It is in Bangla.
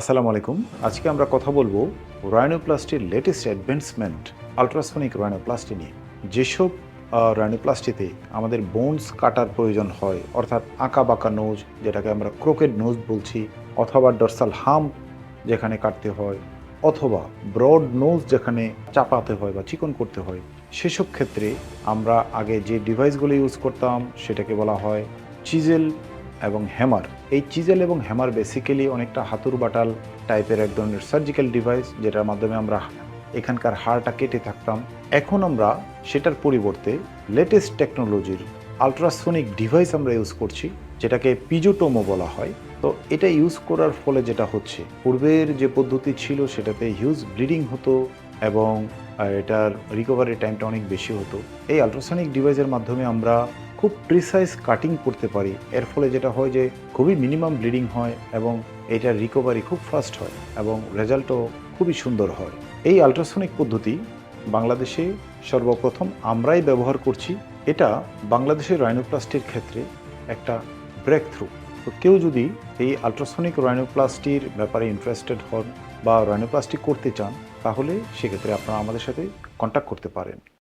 আসসালামু আলাইকুম। আজকে আমরা কথা বলব রাইনোপ্লাস্টির লেটেস্ট অ্যাডভান্সমেন্ট আলট্রাসোনিক রাইনোপ্লাস্টি নিয়ে। যেসব রাইনোপ্লাস্টিতে আমাদের বোনস কাটার প্রয়োজন হয়, অর্থাৎ আঁকা বাঁকা নোজ যেটাকে আমরা ক্রোকেড নোজ বলছি, অথবা ডরসাল হাম যেখানে কাটতে হয়, অথবা ব্রড নোজ যেখানে চাপাতে হয় বা চিকন করতে হয়, সেসব ক্ষেত্রে আমরা আগে যে ডিভাইসগুলো ইউজ করতাম, সেটাকে বলা হয় চিজেল এবং হ্যামার। এই চিজেল এবং হ্যামার বেসিক্যালি অনেকটা হাতুর বাটাল টাইপের এক ধরনের সার্জিক্যাল ডিভাইস যেটার মাধ্যমে আমরা এখানকার হাড়টা কেটে থাকতাম। এখন আমরা সেটার পরিবর্তে লেটেস্ট টেকনোলজির আলট্রাসোনিক ডিভাইস আমরা ইউজ করছি, যেটাকে পিজোটোমো বলা হয়। তো এটা ইউজ করার ফলে যেটা হচ্ছে, পূর্বের যে পদ্ধতি ছিল সেটাতে হিউজ ব্লিডিং হতো এবং এটার রিকভারি টাইমটা অনেক বেশি হতো। এই আলট্রাসনিক ডিভাইসের মাধ্যমে আমরা খুব প্রিসাইজ কাটিং করতে পারি। এর ফলে যেটা হয় যে খুবই মিনিমাম ব্লিডিং হয় এবং এটার রিকভারি খুব ফাস্ট হয় এবং রেজাল্টও খুবই সুন্দর হয়। এই আলট্রাসনিক পদ্ধতি বাংলাদেশে সর্বপ্রথম আমরাই ব্যবহার করছি। এটা বাংলাদেশের রাইনোপ্লাস্টির ক্ষেত্রে একটা ব্রেক থ্রু তো কেউ যদি এই আলট্রাসনিক রাইনোপ্লাস্টির ব্যাপারে ইন্টারেস্টেড হন বা রাইনোপ্লাস্টি করতে চান, তাহলে সেক্ষেত্রে আপনারা আমাদের সাথে কন্ট্যাক্ট করতে পারেন।